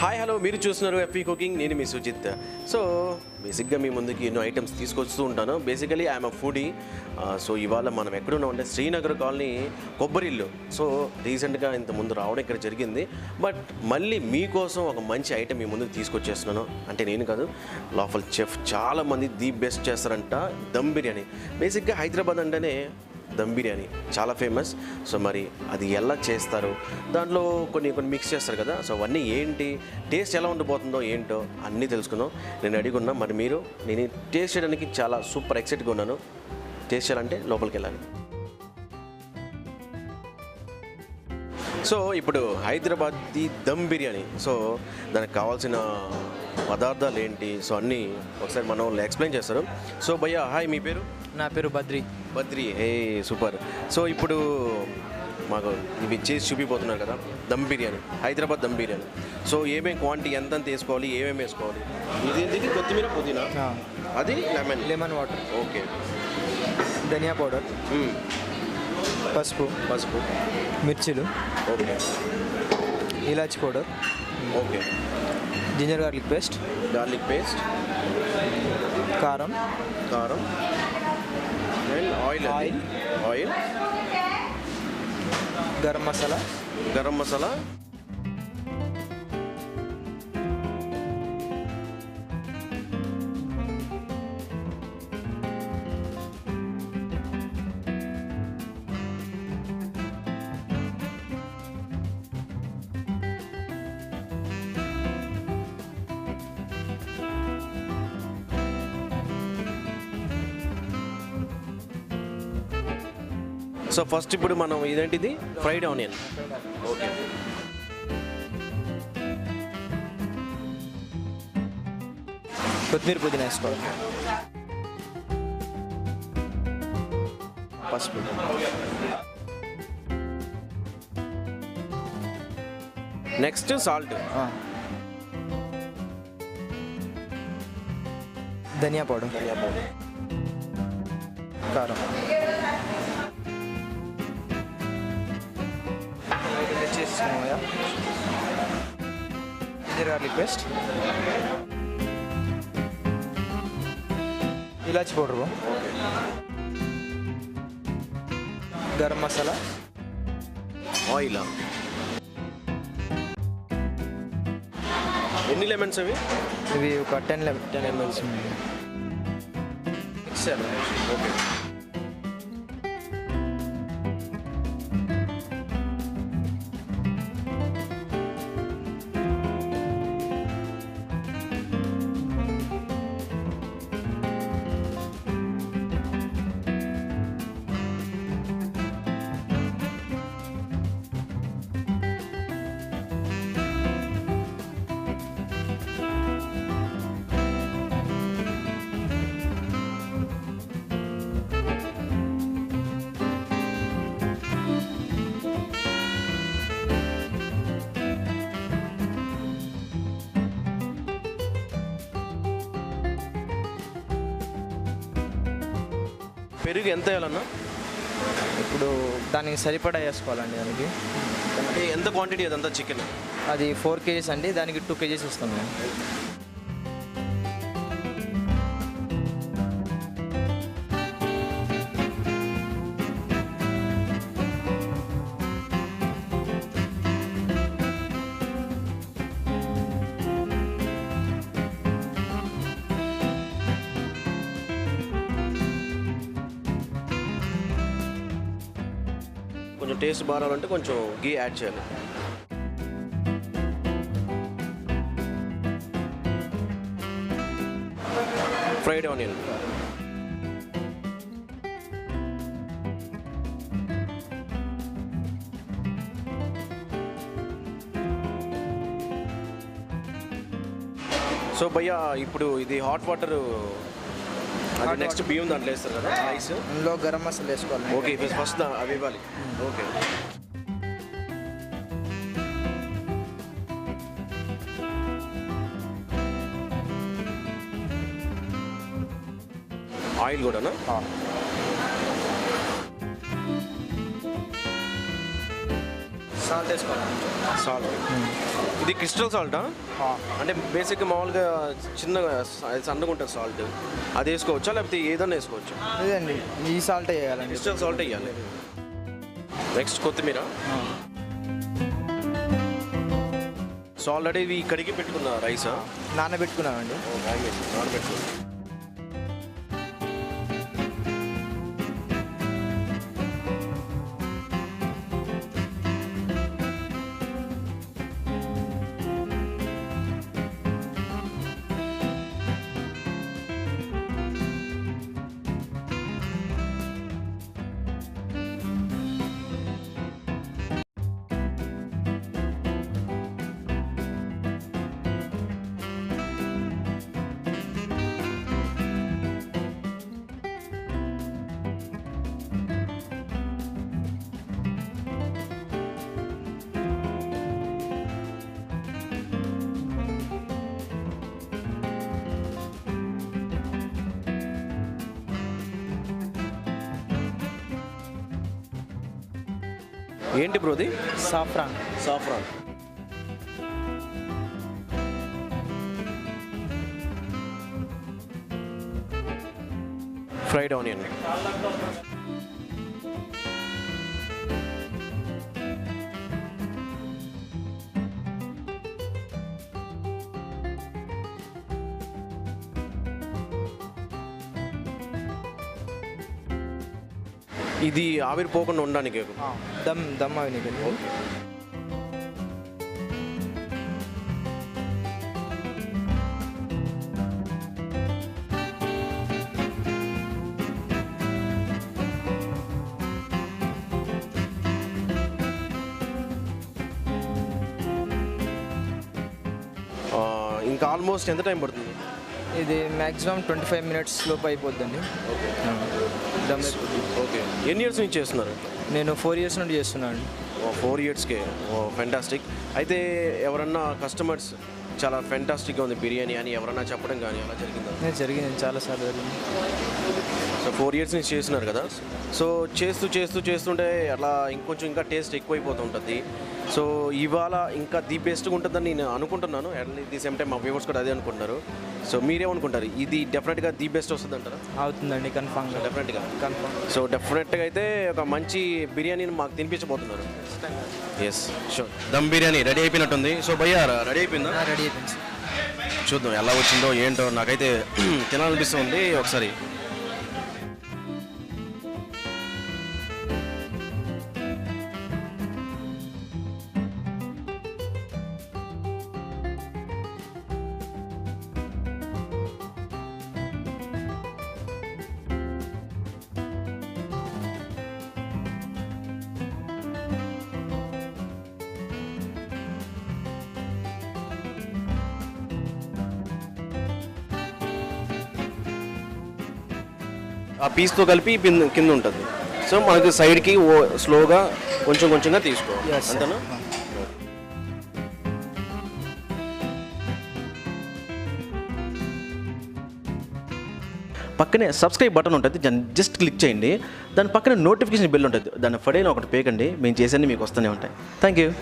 Hi hello మీరు చూస్తున్నారు FE cooking. నేను మీ సుజిత్. సో బేసిక్గా మీ ముందుకి ఎన్నో ఐటమ్స్ తీసుకొస్తూ ఉంటాను. Basically I'm a foodie so ఇవాళ మనం ఎక్కడున్నాం అంటే శ్రీనగర్ కాలనీ కొబ్బరిల్లు. సో రీసెంట్గా ఇంత ముందు రావడం ఇక్కడ జరిగింది. బట్ మళ్ళీ మీకోసం ఒక మంచి ఐటమ్ మీ ముందుకు తీసుకొచ్చేస్తున్నాను. అంటే నేను కాదు లోఫల్ చెఫ్ చాలామంది ది బెస్ట్ చేస్తారంట దమ్ బిర్యానీ. బేసిక్గా హైదరాబాద్ అంటేనే దమ్ బిర్యానీ చాలా ఫేమస్. సో మరి అది ఎలా చేస్తారు? దాంట్లో కొన్ని కొన్ని మిక్స్ చేస్తారు కదా. సో అవన్నీ ఏంటి? టేస్ట్ ఎలా ఉండిపోతుందో ఏంటో అన్నీ తెలుసుకుందాం. నేను అడిగున్నా మరి మీరు నేను టేస్ట్ చేయడానికి చాలా సూపర్ ఎక్సైట్గా ఉన్నాను. టేస్ట్ చేయాలంటే లోపలికి వెళ్ళాలి. సో ఇప్పుడు హైదరాబాద్ది దమ్ బిర్యానీ. సో దానికి కావాల్సిన పదార్థాలు ఏంటి? సో అన్నీ ఒకసారి మనం ఎక్స్ప్లెయిన్ చేస్తారు. సో భయ్యా హాయ్ మీ పేరు? నా పేరు బద్రి. బద్రి ఏ సూపర్. సో ఇప్పుడు మాకు ఇవి చేసి చూపిపోతున్నారు కదా దమ్ బిర్యానీ హైదరాబాద్ దమ్ బిర్యానీ. సో ఏమేమి క్వాంటిటీ ఎంత ఎంత వేసుకోవాలి ఏమేమి వేసుకోవాలి? ఇది ఇది కొత్తిమీర పుదీనా? అది లెమన్. Lemon water. ఓకే. ధనియా పౌడర్. పసుపు. పసుపు. మిర్చిలు. ఓకే. ఇలాచి powder. Okay. Ginger garlic paste. Garlic paste. కారం. కారం. And oil Oil. Oil garam masala garam masala so first ఇప్పుడు మనం ఇదేంటిది? Fried onion. ఓకే కొత్తిమీర పుదీనా వేసుకోవాలి. పసుపు. Next salt. ధనియా పౌడర్. ధనియా పౌడర్. కారం. చేస్తున్నాయా జింజర్ గార్లిక్ ఇలాచి పౌడరు గరం మసాలా ఆయిల్ ఎన్ని లెమన్స్ అవి ఇవి ఒక ten ten MLs mixer okay. పెరుగు ఎంత వేయాలన్నా? ఇప్పుడు దానికి సరిపడా వేసుకోవాలండి దానికి. అంటే ఎంత క్వాంటిటీ అదంతా చికెన్ అది ఫోర్ కేజీస్ అండి దానికి టూ కేజీస్ ఇస్తాం మేము టేస్ట్ టేస్ట్ బాగాలంటే కొంచెం గీ యాడ్ చేయాలి. Fried onion. సో భయ్యా ఇప్పుడు ఇది హాట్ వాటర్ నెక్స్ట్. బియ్యం దాంట్లో వేస్తారు కదా? రైస్ అందులో గరం మసాలా వేసుకోవాలి. ఓకే ఫస్ట్ అవి ఇవ్వాలి. ఓకే ఆయిల్ కూడానా? సాల్ట్ వేసుకోవాలండి సాల్ట్. ఇది క్రిస్టల్ సాల్టా? అంటే బేసిక్గా మామూలుగా చిన్నగా సన్నగా ఉంటుంది సాల్ట్. అది వేసుకోవచ్చా లేకపోతే ఏదైనా వేసుకోవచ్చు? ఇదండి ఈ సాల్ట్ వేయాలండి. క్రిస్టల్ సాల్ట్ వేయాలి. నెక్స్ట్ కొత్తిమీర. సో ఆల్రెడీ ఇవి కడిగి పెట్టుకున్న రైసా? నానబెట్టుకున్నామండి. నానబెట్టుకున్నా. ఏంటి బ్రోది? సాఫ్రాన్. సాఫ్రాన్. Fried onion. ఇది ఆవిరిపోకుండా ఉండడానికి. దమ్ దమ్ అవి ఆ, ఇంకా ఆల్మోస్ట్ ఎంత టైం పడుతుంది? ఇది మ్యాక్సిమం ట్వంటీ ఫైవ్ మినిట్స్ లోపు అయిపోద్దండి. అయిపోద్ది. ఓకే ఎన్ని ఇయర్స్ నుంచి చేస్తున్నారు? నేను ఫోర్ ఇయర్స్ నుండి చేస్తున్నాను అండి. ఫోర్ ఇయర్స్కే ఓ ఫెంటాస్టిక్ అయితే ఎవరన్నా కస్టమర్స్ చాలా ఫెంటాస్టిక్గా ఉంది బిర్యానీ అని ఎవరన్నా చెప్పడం కానీ అలా జరిగిందా? నేను జరిగింది చాలాసార్లు జరిగింది. సో ఫోర్ ఇయర్స్ నుంచి చేస్తున్నారు కదా. సో చేస్తూ చేస్తూ చేస్తుంటే అలా ఇంకొంచెం ఇంకా టేస్ట్ ఎక్కువైపోతుంటుంది సో ఇవాళ ఇంకా ది బెస్ట్గా ఉంటుందని నేను అనుకుంటున్నాను. అట్ ది సేమ్ టైం మా వ్యూవర్స్ కూడా అదే అనుకుంటున్నారు. సో మీరేమనుకుంటారు? ఇది డెఫినెట్గా ది బెస్ట్ వస్తుంది అంటారా అవుతుందండి కన్ఫామ్గా డెఫినెట్గా కన్ఫామ్ సో డెఫినెట్గా అయితే ఒక మంచి బిర్యానీని మాకు తినిపించబోతున్నారు. Yes sure dum biryani ready అయిపోయినట్టుంది. సో భయ్యా రెడీ అయిపోయిందా? రెడీ అయిపోయింది. చూద్దాం ఎలా వచ్చిందో ఏంటో నాకైతే తినాలనిపిస్తుంది. ఒకసారి ఆ పీస్తో కలిపి కింద కింద ఉంటుంది. సో మనకి సైడ్కి ఓ స్లోగా కొంచెం కొంచెంగా తీసుకోవాలి. అంతేనా? పక్కనే సబ్స్క్రైబ్ బటన్ ఉంటుంది. దాన్ని జస్ట్ క్లిక్ చేయండి. దాని పక్కన నోటిఫికేషన్ బిల్ ఉంటుంది. దాన్ని ఫడైన ఒకటి పేకండి. మేము చేసేది మీకు వస్తూనే ఉంటాయి. Thank you